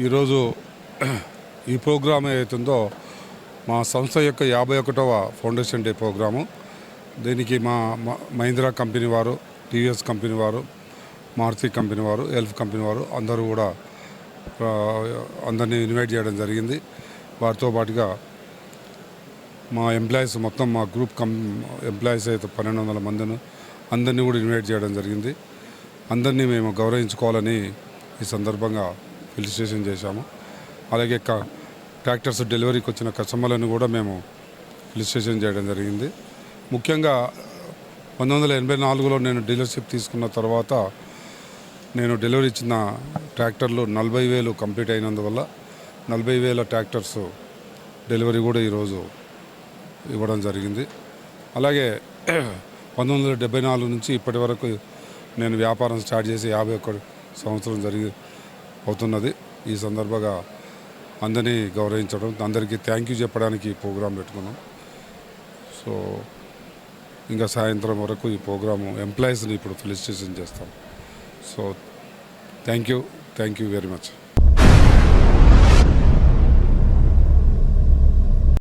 ఈరోజు ఈ ప్రోగ్రాం ఏదైతుందో మా సంస్థ యొక్క యాభై ఒకటవ ఫౌండేషన్ డే ప్రోగ్రాము. దీనికి మా మహీంద్రా కంపెనీ వారు టీవీఎస్ కంపెనీ వారు మారుతి కంపెనీ వారు ఎల్ఫ్ కంపెనీ వారు అందరూ కూడా అందరినీ ఇన్వైట్ చేయడం జరిగింది. వారితో పాటుగా మా ఎంప్లాయీస్ మొత్తం మా గ్రూప్ కం ఎంప్లాయీస్ అయితే పన్నెండు వందల మందిని అందరినీ కూడా ఇన్వైట్ చేయడం జరిగింది. అందరినీ మేము గౌరవించుకోవాలని ఈ సందర్భంగా రిజిస్ట్రేషన్ చేశాము. అలాగే క ట్రాక్టర్స్ డెలివరీకి వచ్చిన కస్టమర్లను కూడా మేము రిజిస్ట్రేషన్ చేయడం జరిగింది. ముఖ్యంగా పంతొమ్మిది వందల ఎనభై నాలుగులో నేను డీలర్షిప్ తీసుకున్న తర్వాత నేను డెలివరీ ఇచ్చిన ట్రాక్టర్లు నలభై వేలు కంప్లీట్ అయినందువల్ల నలభై వేల ట్రాక్టర్స్ డెలివరీ కూడా ఈరోజు ఇవ్వడం జరిగింది. అలాగే పంతొమ్మిది వందల డెబ్బై నాలుగు నుంచి ఇప్పటి వరకు నేను వ్యాపారం స్టార్ట్ చేసి యాభై ఒక్క సంవత్సరం జరిగి అవుతున్నది. ఈ సందర్భంగా అందరినీ గౌరవించడం అందరికీ థ్యాంక్ యూ చెప్పడానికి ఈ ప్రోగ్రాం పెట్టుకున్నాం. సో ఇంకా సాయంత్రం వరకు ఈ ప్రోగ్రాము ఎంప్లాయీస్ని ఇప్పుడు ఫెలిసిటేషన్ చేస్తాం. So thank you thank you very much